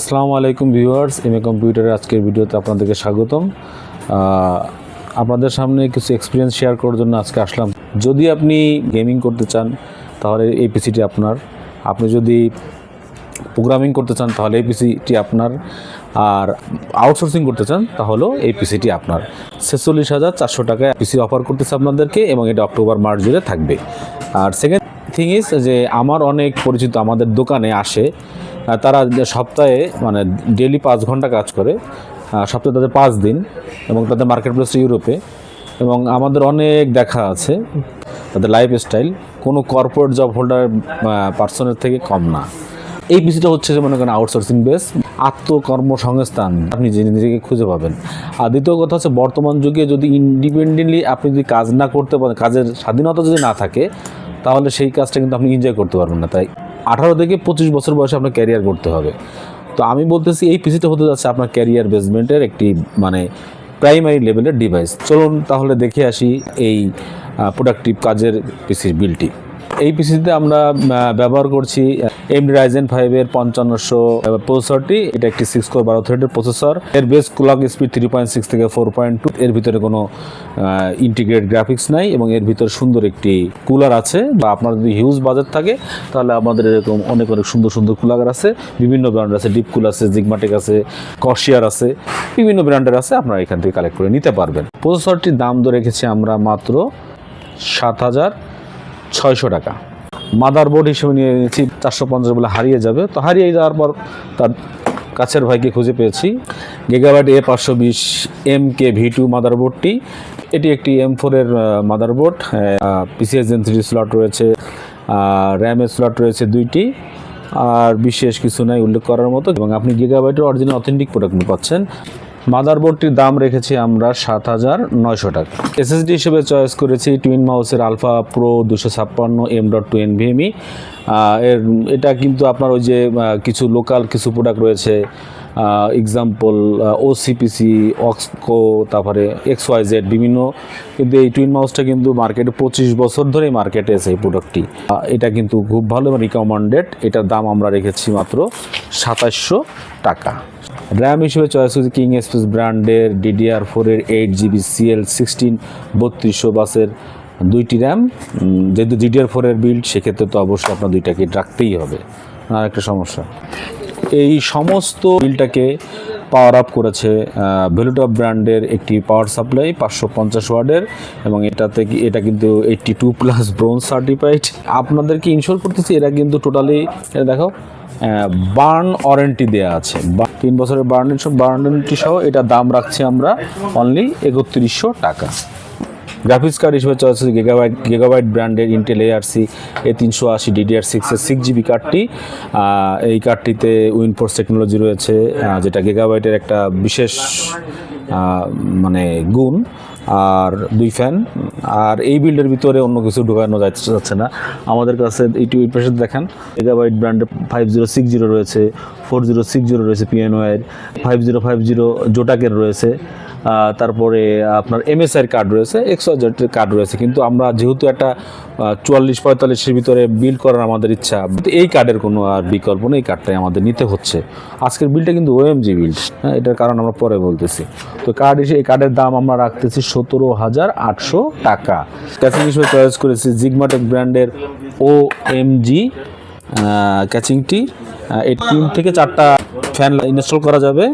আসসালামু আলাইকুম viewers, M A কম্পিউটারের আজকের ভিডিওতে আপনাদেরকে স্বাগতম। আপনাদের সামনে কিছু এক্সপিরিয়েন্স শেয়ার করার জন্য আজকে আসলাম। যদি আপনি গেমিং করতে চান, তাহলে এই পিসিটি আপনার। আপনি যদি প্রোগ্রামিং করতে চান, তাহলে এই পিসিটি আপনার। আর আউটসোর্সিং করতে চান তাহলেও এই পিসিটি আপনার। ছেচল্লিশ হাজার চারশো টাকায় পিসি অফার করতেছে আপনাদেরকে এবং এটা অক্টোবর, মার্চ জুড়ে থাকবে। আর সেকেন্ড থিং ইজ যে, আমার অনেক পরিচিত আমাদের দোকানে আসে। তারা সপ্তাহে মানে ডেলি পাঁচ ঘণ্টা কাজ করে সপ্তাহে তাদের পাঁচ দিন এবং তাদের মার্কেট প্লেস ইউরোপে। এবং আমাদের অনেক দেখা আছে, তাদের লাইফ স্টাইল কোনো কর্পোরেট জব হোল্ডার পার্সনের থেকে কম না। এই বিষয়টা হচ্ছে যে মনে করেন আউটসোর্সিং বেস আত্মকর্মসংস্থান, আপনি নিজেকে খুঁজে পাবেন। আর দ্বিতীয় কথা হচ্ছে বর্তমান যুগে যদি ইন্ডিপেন্ডেন্টলি আপনি যদি কাজ না করতে পারেন, কাজের স্বাধীনতা যদি না থাকে, তাহলে সেই কাজটা কিন্তু আপনি এনজয় করতে পারবেন না। তাই আঠারো থেকে পঁচিশ বছর বয়সে আপনার ক্যারিয়ার করতে হবে। তো আমি বলতেছি, এই পিসিটা হতে যাচ্ছে আপনার ক্যারিয়ার বেসমেন্টের একটি মানে প্রাইমারি লেভেলের ডিভাইস চলুন তাহলে দেখে আসি এই প্রোডাক্টিভ কাজের পিসির বিলটি এই পিসিতে আমরা ব্যবহার করছি এমডি রাইজেন ফাইভের পঞ্চান্নশো প্রসেসরটি এটা একটি সিক্স কোর বারো থ্রেডের প্রসেসর এর base clock speed three point six থেকে ফোর পয়েন্ট টু এর ভিতরে কোনো ইন্টিগ্রেট গ্রাফিক্স নাই এবং এর ভিতরে সুন্দর একটি কুলার আছে। বা আপনার যদি হিউজ বাজেট থাকে, তাহলে আমাদের এরকম অনেক অনেক সুন্দর সুন্দর কুলার আছে। বিভিন্ন ব্র্যান্ড আছে ডিপ কুল আছে জিগমাটিক আছে কশিয়ার আছে। বিভিন্ন ব্র্যান্ডের আছে, আপনারা এখান থেকে কালেক্ট করে নিতে পারবেন। প্রসেসরটির দাম তো রেখেছি আমরা মাত্র সাত হাজার ছয়শো টাকা। মাদার বোর্ড হিসেবে নিয়ে নিয়েছি, চারশো পঞ্চাশ বলে হারিয়ে যাবে। তো হারিয়ে যাওয়ার পর তার কাছের ভাইকে খুঁজে পেয়েছি। গিগাবাইট এ পাঁচশো বিশ এম কে ভি টু মাদারবোর্ডটি এটি একটি এম ফোরের মাদারবোর্ড পিসিএস জেন থ্রি স্লট রয়েছে র্যামের স্লট রয়েছে দুইটি। আর বিশেষ কিছু নাই উল্লেখ করার মতো। এবং আপনি গিগাবাইটের অরিজিনাল অথেন্টিক প্রোডাক্ট পাচ্ছেন। মাদারবোর্ডটির দাম রেখেছি আমরা সাত হাজার নয়শো টাকা। এসএসডি হিসেবে চয়েস করেছি টুইন মাউসের আলফা প্রো দুশো ছাপ্পান্ন, এম ডট টু এনভিএমই এর, এটা কিন্তু আপনার ওই যে কিছু লোকাল কিছু প্রোডাক্ট রয়েছে এক্সাম্পল ওসিপিসি অক্সকো তারপরে এক্স ওয়াই জেড বিভিন্ন। কিন্তু এই টুইন মাউসটা কিন্তু মার্কেটে পঁচিশ বছর ধরেই মার্কেটে এসে এই প্রোডাক্টটি এটা কিন্তু খুব ভালো এবং রিকমেন্ডেড এটার দাম আমরা রেখেছি মাত্র সাতাশশো টাকা। র্যাম হিসেবে চয়েস হয়েছে কিং এক্সপ্রেস ব্র্যান্ডের ডিডিআর ফোরের এইট জিবি সিএল সিক্সটিন বত্রিশশো বাসের দুইটি র্যাম। যেহেতু ডিডিআর ফোরের বিল্ড সেক্ষেত্রে তো অবশ্যই আপনার দুইটাকে রাখতেই হবে। আর একটা সমস্যা, এই সমস্ত বিলটাকে পাওয়ার আপ করেছে ভ্যালুটপ ব্র্যান্ডের একটি পাওয়ার সাপ্লাই পাঁচশো পঞ্চাশ ওয়ার্ডের এবং এটাতে এটা কিন্তু eighty two plus bronze certified আপনাদেরকে ইনশোর করতেছি, এরা কিন্তু টোটালি এটা দেখো বার্ন ওয়ারেন্টি দেওয়া আছে। তিন বছরের বার্ন ওয়ারেন্টি সহ এটা দাম রাখছি আমরা অনলি একত্রিশশো টাকা। গ্রাফিক্স কার্ড হিসেবে চয়েছে গিগাবাইট গিগাবাইট ব্র্যান্ডের ইন্টেল এআরসি এ তিনশো আশি ডিডিআর সিক্সের সিক্স জিবি কার্ডটি এই কার্ডটিতে উইনফোর্স টেকনোলজি রয়েছে যেটা গিগাবাইটের একটা বিশেষ মানে গুণ। আর দুই ফ্যান আর এই বিল্ডের ভিতরে অন্য কিছু ঢোকানো যাচ্ছে না। আমাদের কাছে এইটু এই পাশে দেখেন মেগাবাইট ব্র্যান্ডে ফাইভ জিরো সিক্স জিরো রয়েছে ফোর জিরো সিক্স জিরো রয়েছে পিএনওয়াইয়ের ফাইভ জিরো ফাইভ জিরো জোটাকের রয়েছে। তারপরে আপনার এমএসআইয়ের কার্ড রয়েছে এক্সো জেটের কার্ড রয়েছে, কিন্তু আমরা যেহেতু একটা চুয়াল্লিশ পঁয়তাল্লিশের ভিতরে বিল করার আমাদের ইচ্ছা এই কার্ডের কোনো আর বিকল্প নেই কার্ডটাই আমাদের নিতে হচ্ছে। আজকের বিলটা কিন্তু ওএমজি বিল হ্যাঁ এটার কারণ আমরা পরে বলতেছি। তো কার্ড হিসেবে এই কার্ডের দাম আমরা রাখতেছি সতেরো হাজার আটশো টাকা। ক্যাচিং হিসেবে চয়েস করেছি জিগমাটেক ব্র্যান্ডের ও এমজি ক্যাচিংটি এই তিন থেকে চারটা ফ্যান ইনস্টল করা যাবে।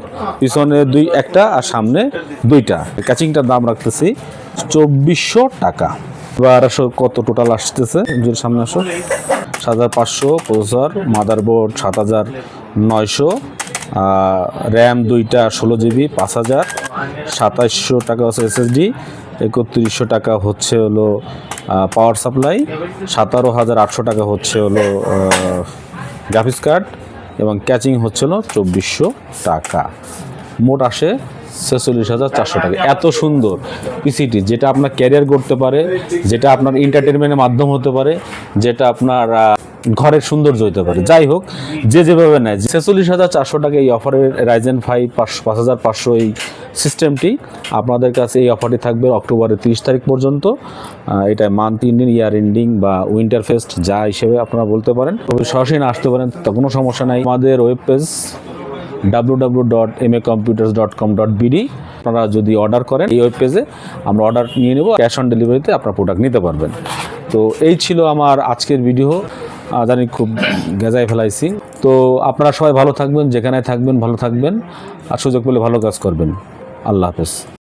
পিছনে দুই, একটা আর সামনে দুইটা। ক্যাচিংটার দাম রাখতেছি চব্বিশশো টাকা। আসো কত টোটাল আসতেছে? যদি সামনে আসো। সাত হাজার পাঁচশো, প্রসেসর মাদারবোর্ড সাত হাজার নয়শো র্যাম দুইটা ষোলো জিবি, পাঁচ হাজার। সাতাশশো টাকা হচ্ছে এসএসডি একত্রিশশো টাকা হচ্ছে হলো পাওয়ার সাপ্লাই সতেরো হাজার আটশো টাকা হচ্ছে হলো গ্রাফিক্স কার্ড এবং ক্যাচিং হচ্ছিল চব্বিশশো টাকা। মোট আসে ছেচল্লিশ হাজার চারশো টাকা। এত সুন্দর পিসিটি, যেটা আপনার ক্যারিয়ার করতে পারে, যেটা আপনার এন্টারটেনমেন্টের মাধ্যম হতে পারে, যেটা আপনার ঘরের সৌন্দর্য হতে পারে। যাই হোক, যে যেভাবে নেয়, ছেচল্লিশ হাজার চারশো টাকা এই অফারের রাইজেন ফাইভ পাঁচ পাঁচ হাজার পাঁচশো এই সিস্টেমটি আপনাদের কাছে এই অফারটি থাকবে অক্টোবরের তিরিশ তারিখ পর্যন্ত। এটা মান্থ এন্ডিং ইয়ার এন্ডিং বা উইন্টার ফেস্ট যা হিসেবে আপনারা বলতে পারেন। সরাসরি আসতে পারেন, তা কোনো সমস্যা নাই। আমাদের ওয়েব পেজ বিডি আপনারা যদি অর্ডার করেন, এই ওয়েব পেজে আমরা অর্ডার নিয়ে নেব ক্যাশ অন ডেলিভারিতে আপনার প্রোডাক্ট নিতে পারবেন। তো এই ছিল আমার আজকের ভিডিও জানি খুব গেজায় ফেলাইছি। তো আপনারা সবাই ভালো থাকবেন, যেখানে থাকবেন ভালো থাকবেন। আর সুযোগ পেলে ভালো কাজ করবেন। আল্লাহ হাফেজ।